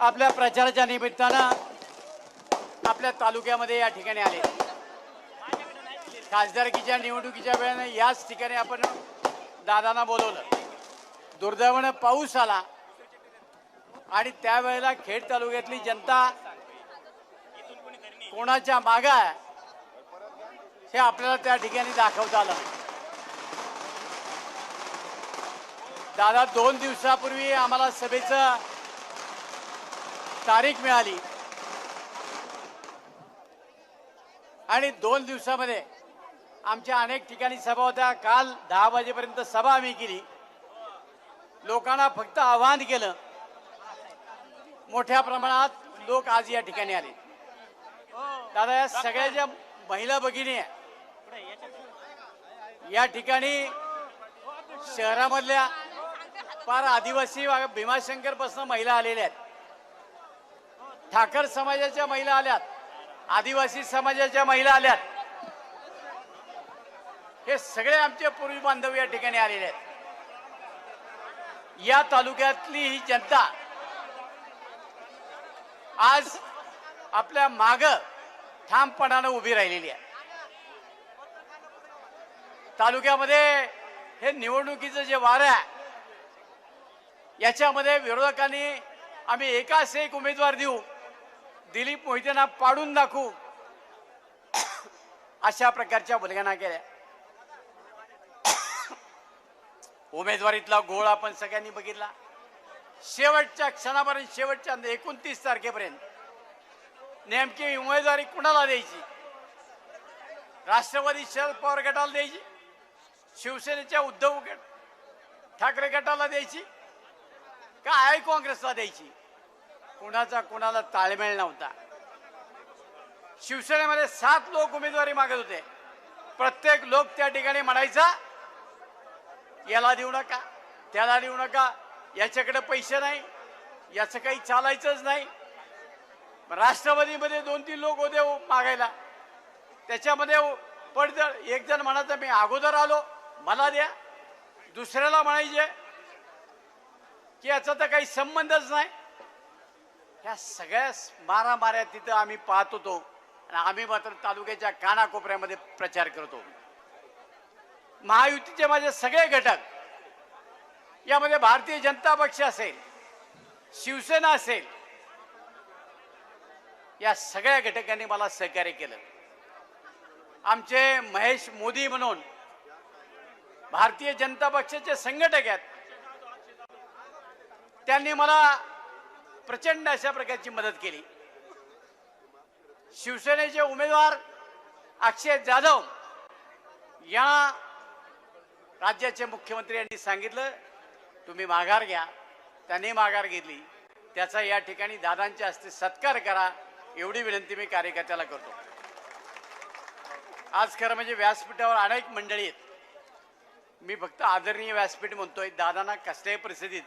आपल्या प्रचाराच्या निमित्तानं आपल्या तालुक्यामध्ये या ठिकाणी आले. खासदारकीच्या निवडणुकीच्या वेळेनं याच ठिकाणी आपण दादांना बोलवलं. दुर्दैवानं पाऊस आला आणि त्यावेळेला खेड तालुक्यातली जनता कोणाच्या मागा आहे हे आपल्याला त्या ठिकाणी दाखवता आलं. दादा दोन दिवसापूर्वी आम्हाला सभेचं तारीख मिळाली. आणि दोन दिवसामध्ये आमच्या अनेक ठिकाणी सभा होत्या. काल दहा वाजेपर्यंत सभा आम्ही केली. लोकांना फक्त आवाहन केलं. मोठ्या प्रमाणात लोक आज या ठिकाणी आले. दादा या सगळ्या ज्या महिला भगिनी आहे या ठिकाणी शहरामधल्या फार आदिवासी भीमाशंकरपासून महिला आलेल्या आहेत. ठाकर समाजाच्या महिला आल्यात. आदिवासी समाजाच्या महिला आल्यात. हे सगळे आमचे पूर्वी बांधव या ठिकाणी आलेले आहेत. या तालुक्यातली ही जनता आज आपल्या माग ठामपणानं उभी राहिलेली आहे. तालुक्यामध्ये हे निवडणुकीचं जे वारं आहे याच्यामध्ये विरोधकांनी आम्ही एकाच एक उमेदवार देऊ. दिलीप मोहितेंना पाडून दाखवू. अशा प्रकारच्या भूलगणा केल्या. उमेदवारीतला गोळ आपण सगळ्यांनी बघितला. शेवटच्या क्षणापर्यंत शेवटच्या एकोणतीस तारखेपर्यंत. नेमकी उमेदवारी कुणाला द्यायची? राष्ट्रवादी शरद पवार गटाला द्यायची? शिवसेनेच्या उद्धव गट ठाकरे गटाला द्यायची? का आय काँग्रेसला द्यायची? कुणाचा कुणाला ताळमेळ नव्हता. शिवसेनेमध्ये सात लोक उमेदवारी मागत होते. प्रत्येक लोक त्या ठिकाणी म्हणायचा याला देऊ नका त्याला देऊ नका याच्याकडे पैसे नाही याचं काही चालायचंच नाही. राष्ट्रवादीमध्ये दोन तीन लोक होते हो मागायला. त्याच्यामध्ये हो पडदळ एक जण म्हणायचं मी अगोदर आलो मला द्या. दुसऱ्याला म्हणायचे की याचा तर काही संबंधच नाही. ह्या सगळ्या मारामाऱ्या तिथं आम्ही पाहत होतो. आणि आम्ही मात्र तालुक्याच्या कानाकोपऱ्यामध्ये प्रचार करतो महायुतीचे माझे सगळे घटक यामध्ये भारतीय जनता पक्ष असेल शिवसेना असेल या सगळ्या घटकांनी मला सहकार्य केलं. आमचे महेश मोदी म्हणून भारतीय जनता पक्षाचे संघटक आहेत. त्यांनी मला प्रचंड अशा प्रकारची मदत केली. शिवसेनेचे उमेदवार अक्षय जाधव या राज्याचे मुख्यमंत्री यांनी सांगितलं तुम्ही माघार घ्या. त्यांनी माघार घेतली. त्याचा या ठिकाणी दादांच्या हस्ते सत्कार करा एवढी विनंती मी कार्यकर्त्याला करतो. आज खरं म्हणजे व्यासपीठावर अनेक मंडळी आहेत. मी फक्त आदरणीय व्यासपीठ म्हणतोय दादांना कसल्याही परिस्थितीत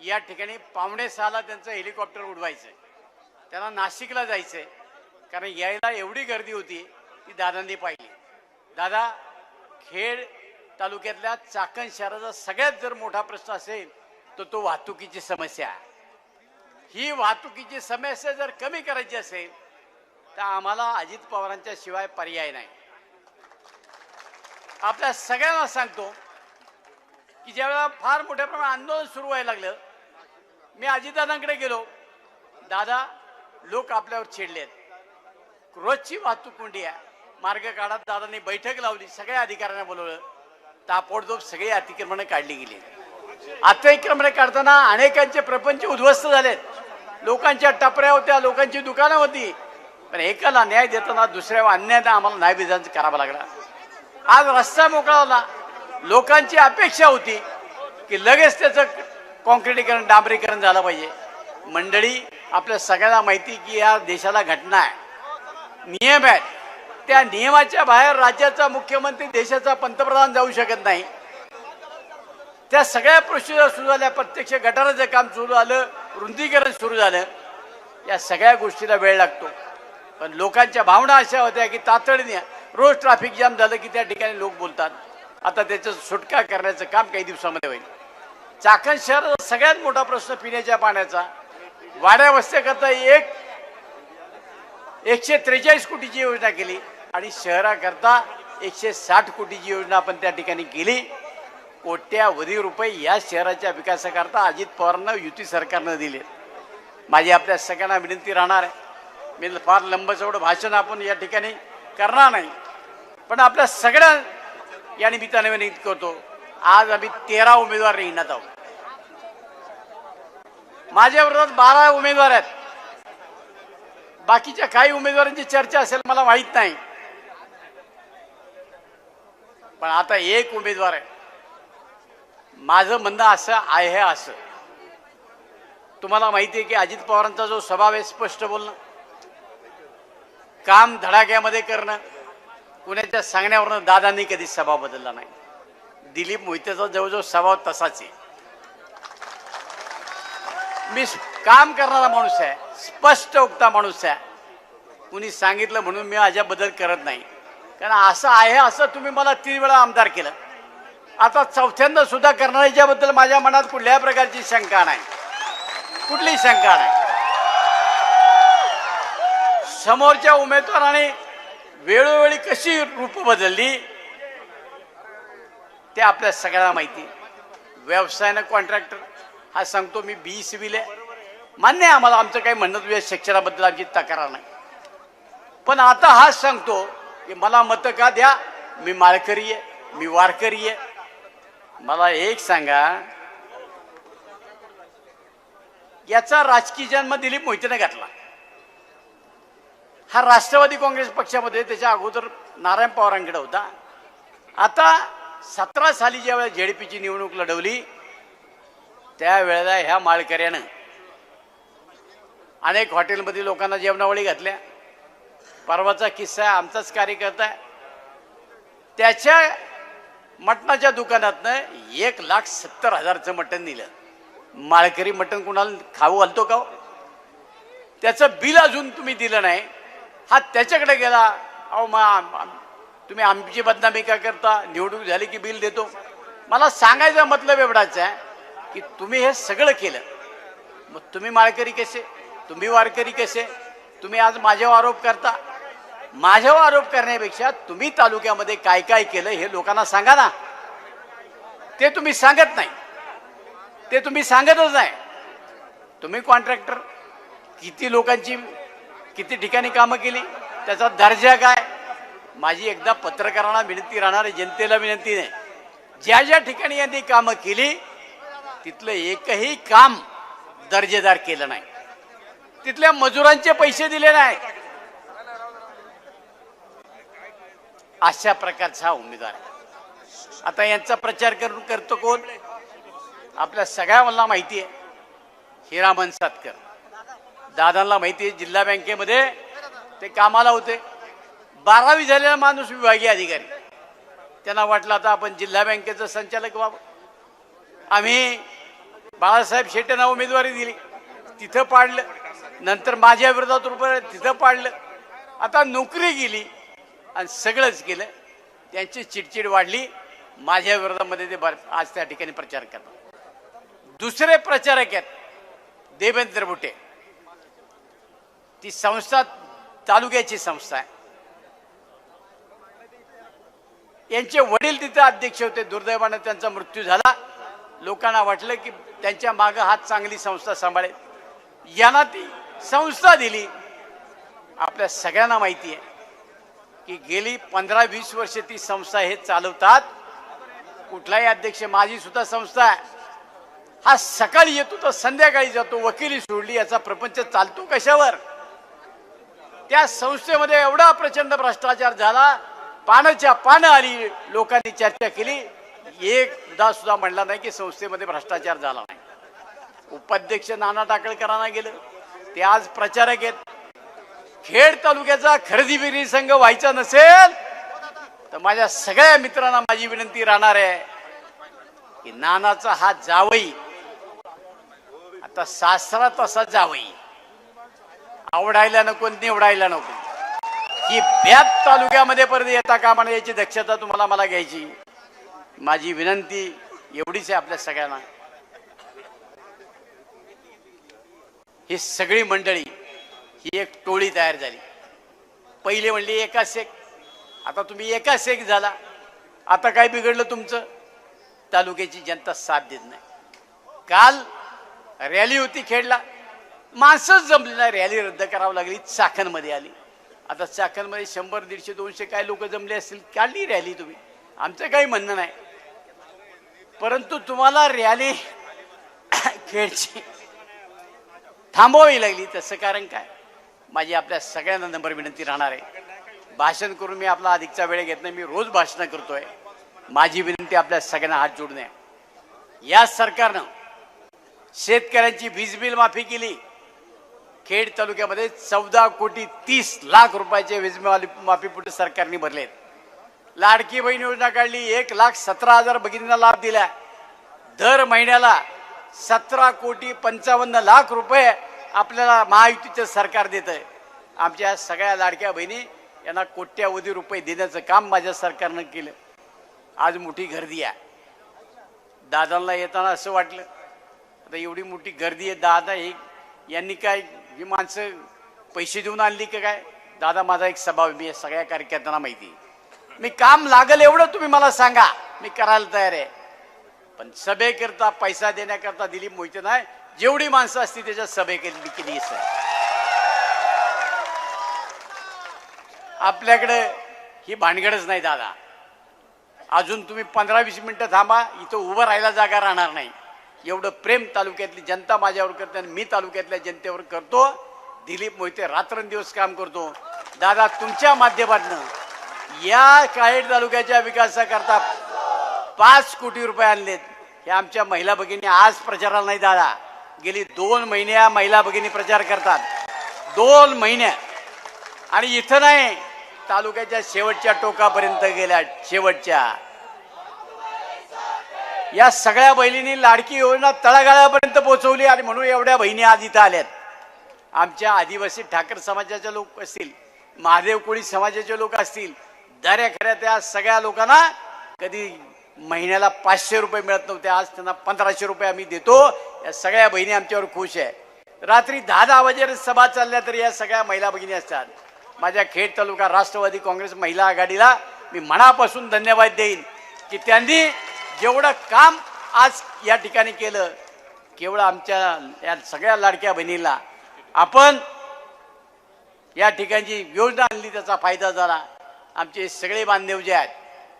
या ठिकाणी पावणे सहाला त्यांचं हेलिकॉप्टर उडवायचं त्यांना नाशिकला जायचंय. कारण यायला एवढी गर्दी होती ती दादांनी पाहिली. दादा खेड तालुक्यातल्या चाकण शहराचा सगळ्यात जर मोठा प्रश्न असेल तर तो वाहतुकीची समस्या आहे. ही वाहतुकीची समस्या जर कमी करायची असेल तर आम्हाला अजित पवारांच्या शिवाय पर्याय नाही. आपल्या सगळ्यांना सांगतो की ज्यावेळेला फार मोठ्या प्रमाणात आंदोलन सुरू व्हायला लागलं मी अजितदादांकडे गेलो. दादा लोक आपल्यावर चिडले आहेत. रोजची वाहतूक कोंडी आहे. मार्ग काढत दादांनी बैठक लावली सगळ्या अधिकाऱ्यांना बोलवलं. तापोडदोप सगळी अतिक्रमणं काढली गेली. अतिक्रमणे काढताना अनेकांचे प्रपंच उद्ध्वस्त झालेत. लोकांच्या टपऱ्या होत्या लोकांची दुकानं होती. पण एकाला न्याय देताना दुसऱ्या अन्याय आम्हाला न्याय करावा लागला. आज रस्ता मोकळा झाला. लोकांची अपेक्षा होती की लगेच त्याचं कॉन्क्रिटीकरण डांबरीकरण झालं पाहिजे. मंडळी आपल्या सगळ्यांना माहिती की या देशाला घटना आहे. नियम आहेत. त्या नियमाच्या बाहेर राज्याचा मुख्यमंत्री देशाचा पंतप्रधान जाऊ शकत नाही. त्या सगळ्या प्रोसिजर सुरू झाल्या. प्रत्यक्ष गटाराचं काम सुरू झालं. रुंदीकरण सुरू झालं. या सगळ्या गोष्टीला वेळ लागतो. पण लोकांच्या भावना अशा होत्या की तातडीने रोज ट्रॅफिक जाम झालं की त्या ठिकाणी लोक बोलतात. आता त्याचं सुटका करण्याचं काम काही दिवसामध्ये होईल. चाकण शहर सगळ्यात मोठा प्रश्न पिण्याच्या पाण्याचा. वाड्या वस्त्याकरता एक एकशे त्रेचाळीस कोटीची योजना केली आणि शहराकरता एकशे साठ कोटीची योजना आपण त्या ठिकाणी केली. कोट्यावधी रुपये या शहराच्या विकासाकरता अजित पवारांना युती सरकारनं दिले. माझी आपल्या सगळ्यांना विनंती राहणार आहे. मी फार लंब भाषण आपण या ठिकाणी करणार नाही. पण आपल्या सगळ्या या निमित्ताने विनंती करतो आज आम्ही तेरा उमेदवार रिंगणात आहोत. माझ्या विरोधात बारा उमेदवार आहेत. बाकीच्या काही उमेदवारांची चर्चा असेल मला माहीत नाही. पण आता एक उमेदवार आहे. माझं म्हणणं असं आहे असं. तुम्हाला माहिती आहे की अजित पवारांचा जो स्वभाव आहे स्पष्ट बोलणं. काम धडाक्यामध्ये करणं. कुणाच्या सांगण्यावरनं दादांनी कधी स्वभाव बदलला नाही. दिलीप मोहितेचा जवळजवळ स्वभाव तसाच आहे. मी काम करणारा माणूस आहे स्पष्ट उक्ता माणूस आहे. कुणी सांगितलं म्हणून मी अजा बदल करत नाही. कारण असं आहे असं तुम्ही मला तीन वेळा आमदार केलं. आता चौथ्यांदा सुद्धा करणार याच्याबद्दल माझ्या मनात कुठल्याही प्रकारची शंका नाही. कुठलीही शंका नाही. समोरच्या उमेदवाराने वेळोवेळी कशी रूप बदलली ते आपल्या सगळ्यांना माहिती. व्यवसायानं कॉन्ट्रॅक्टर हा सांगतो मी बी सिव्हिल आहे. मान्य आहे आम्हाला आमचं काही म्हणणं तुझ्या शिक्षणाबद्दल आमची तक्रार नाही. पण आता हा सांगतो की मला मतं का द्या मी माळकरी आहे मी वारकरी आहे. मला एक सांगा याचा राजकीय जन्म दिलीप मोहितेने घातला. हा राष्ट्रवादी काँग्रेस पक्षामध्ये त्याच्या अगोदर नारायण पवारांकडे होता. आता सतरा साली ज्यावेळेला जेडपीची निवडणूक लढवली त्यावेळेला ह्या माळकऱ्यानं अनेक हॉटेलमध्ये लोकांना जेवणावळी घातल्या. परवाचा किस्सा आमचाच कार्यकर्ता त्याच्या मटणाच्या दुकानातनं एक लाख सत्तर हजारचं मटण दिलं माळकरी मटण कुणाला खाऊ घालतो का हो? त्याचं बिल अजून तुम्ही दिलं नाही. हा त्याच्याकडे गेला. अहो मग तुम्ही आमची बदनामी का करता? निवडणूक झाली की बिल देतो? मला सांगायचा मतलब एवढाच आहे की तुम्ही हे सगळं केलं. मग तुम्ही माळकरी कसे? तुम्ही वारकरी कसे? तुम्ही आज माझ्यावर आरोप करता? माझ्यावर आरोप करण्यापेक्षा तुम्ही तालुक्यामध्ये काय काय केलं हे लोकांना सांगा ना. ते तुम्ही सांगत नाही. ते तुम्ही सांगतच नाही. तुम्ही कॉन्ट्रॅक्टर किती लोकांची किती ठिकाणी कामं केली? त्याचा दर्जा काय? माझी एकदा पत्रकारांना विनंती राहणार जनतेला विनंती नाही. ज्या ज्या ठिकाणी यांनी कामं केली तिथलं एकही काम दर्जेदार केलं नाही. तिथल्या मजुरांचे पैसे दिले नाही. अशा प्रकारचा हा उमेदवार आता यांचा प्रचार करून करतो कोण? आपल्या सगळ्यांना माहिती आहे. हिरामन सातकर दादांना माहिती आहे जिल्हा बँकेमध्ये ते कामाला होते. बारावी झालेला माणूस विभागीय अधिकारी. त्यांना वाटलं आता आपण जिल्हा बँकेचं संचालक व्हावं. आम्ही बाळासाहेब शेट्यांना उमेदवारी दिली. तिथं पाडलं. नंतर माझ्या विरोधात रुपये तिथं पाडलं. आता नोकरी गेली आणि सगळंच केलं. त्यांची चिडचिड वाढली. माझ्या विरोधामध्ये ते बर- आज त्या ठिकाणी प्रचार करतात. दुसरे प्रचारक आहेत देवेंद्र बुटे ती संस्था तालुक्याची संस्था आहे. यांचे वडील तिथे अध्यक्ष होते दुर्दैवानं त्यांचा मृत्यू झाला. लोकांना वाटलं की त्यांच्या मागं हात चांगली संस्था सांभाळेल. यांना ती संस्था दिली. आपल्या सगळ्यांना माहिती आहे की गेली पंधरा वीस वर्ष ती संस्था हे चालवतात. कुठलाही अध्यक्ष माझी सुद्धा संस्था आहे. हा सकाळी येतो तर संध्याकाळी जातो वकिली सोडली याचा प्रपंच चालतो कशावर? त्या संस्थेमध्ये एवढा प्रचंड भ्रष्टाचार झाला पानाच्या पानं आली लोकांनी चर्चा केली. एकदा सुद्धा म्हणला नाही की संस्थेमध्ये भ्रष्टाचार झाला नाही. उपाध्यक्ष नाना टाकळकरांना गेलं. ते आज प्रचारक आहेत. खेड तालुक्याचा खरेदी विक्री संघ व्हायचा नसेल तर माझ्या सगळ्या मित्रांना माझी विनंती राहणार आहे की नानाचा हा जावई आता सासरा तसा जावई. आवडायला नको निवडायला नको. की ब्यात तालुक्यामध्ये परत येता का म्हणा याची दक्षता तुम्हाला मला घ्यायची. माझी विनंती एवढीच आहे आपल्या सगळ्यांना. ही सगळी मंडळी ही एक टोळी तयार झाली. पहिले म्हणली एका सेक आता तुम्ही एकाच एक झाला. आता काय बिघडलं तुमचं? तालुक्याची जनता साथ देत नाही. काल रॅली होती खेडला. माणसंच जमली नाही रॅली रद्द करावं लागली चाकणमध्ये आली. आता चाकणमध्ये शंभर दीडशे दोनशे काय लोक जमले असतील काढली रॅली तुम्ही. आमचं काही म्हणणं नाही. परंतु तुम्हाला रॅली खेळची थांबवावी लागली तसं कारण काय? माझी आपल्या सगळ्यांना नंबर विनंती राहणार आहे. भाषण करून मी आपला अधिकचा वेळ घेत नाही मी रोज भाषणं करतोय. माझी विनंती आपल्या सगळ्यांना हात जोडणे. आहे. या सरकारनं शेतकऱ्यांची वीज बिल माफी केली. खेड तालुक्यामध्ये चौदा कोटी तीस लाख रुपयाचे वीज माफीपुट सरकारने भरलेत लाडकी बहीण योजना काढली एक लाख सतरा हजार भगिनींना लाभ दिला दर महिन्याला सतरा कोटी पंचावन्न लाख रुपये आपल्याला महायुतीचं सरकार देत आहे आमच्या सगळ्या लाडक्या बहिणी यांना कोट्यावधी रुपये देण्याचं काम माझ्या सरकारनं केलं. आज मोठी गर्दी आहे. दादांना येताना असं वाटलं आता एवढी मोठी गर्दी आहे दादा हे यांनी काय ही माणसं पैसे देऊन आणली की काय? दादा माझा एक स्वभाव आहे, मी सगळ्या कार्यकर्त्यांना माहिती आहे. मी काम लागल एवढं तुम्ही मला सांगा. मी करायला तयार आहे. पण सभेकरता पैसा देण्याकरता दिलीप मोहिते नाही. जेवढी माणसं असती त्याच्या सभे केली केली सर. आपल्याकडे ही भानगडच नाही दादा. अजून तुम्ही पंधरा वीस मिनिटं थांबा. इथं उभं राहायला जागा राहणार नाही. एवढं प्रेम तालुक्यातली जनता माझ्यावर करते आणि मी तालुक्यातल्या जनतेवर करतो. दिलीप मोहिते रात्रंदिवस काम करतो. दादा तुमच्या माध्यमातून या काळेड तालुक्याच्या विकासाकरता पाच कोटी रुपये आणलेत. हे आमच्या महिला भगिनी आज प्रचाराला नाही दादा गेली दोन महिने या महिला भगिनी प्रचार करतात. दोन महिने. आणि इथं नाही तालुक्याच्या शेवटच्या टोकापर्यंत गेल्या शेवटच्या. या सगळ्या बहिणींनी लाडकी योजना तळागाळापर्यंत पोहोचवली आणि म्हणून एवढ्या बहिणी आज इथं आल्यात. आमच्या आदिवासी ठाकर समाजाचे लोक असतील महादेव कोळी समाजाचे लोक असतील दऱ्या खऱ्या त्या सगळ्या लोकांना कधी महिन्याला पाचशे रुपये मिळत नव्हते आज त्यांना पंधराशे रुपये आम्ही देतो. या सगळ्या बहिणी आमच्यावर खुश आहे. रात्री दहा दहा वाजे सभा चालल्या तरी या सगळ्या महिला भगिनी असतात. माझ्या खेड तालुका राष्ट्रवादी काँग्रेस महिला आघाडीला मी मनापासून धन्यवाद देईन की त्यांनी जेवढं काम आज या ठिकाणी केलं. केवळ आमच्या या सगळ्या लाडक्या बहिणीला. आपण या ठिकाणची योजना आणली त्याचा फायदा झाला. आमचे सगळे बांधव जे आहेत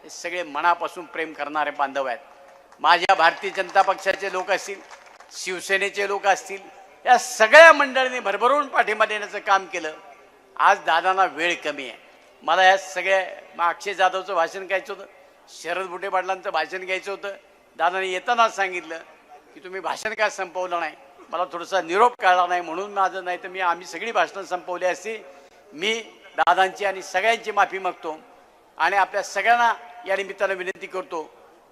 हे सगळे मनापासून प्रेम करणारे बांधव आहेत. माझ्या भारतीय जनता पक्षाचे लोक असतील शिवसेनेचे लोक असतील या सगळ्या मंडळींनी भरभरून पाठिंबा देण्याचं काम केलं. आज दादांना वेळ कमी आहे. मला या सगळ्या मग अक्षय जाधवचं भाषण कायचं होतं? शरद बुटे पाटलांचं भाषण घ्यायचं होतं. दादाने येतानाच सांगितलं की तुम्ही भाषण का संपवलं नाही? मला थोडासा निरोप काढला नाही म्हणून माझं नाही तर मी आम्ही सगळी भाषणं संपवली असती. मी दादांची आणि सगळ्यांची माफी मागतो आणि आपल्या सगळ्यांना या निमित्तानं विनंती करतो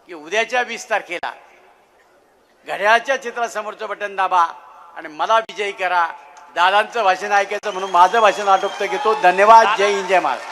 की उद्याच्या वीस तारखेला घड्याळाच्या चित्रासमोरचं बटन दाबा आणि मला विजयी करा. दादांचं भाषण ऐकायचं म्हणून माझं भाषण आटोपतं घेतो. धन्यवाद. जय हिंद जय महाराज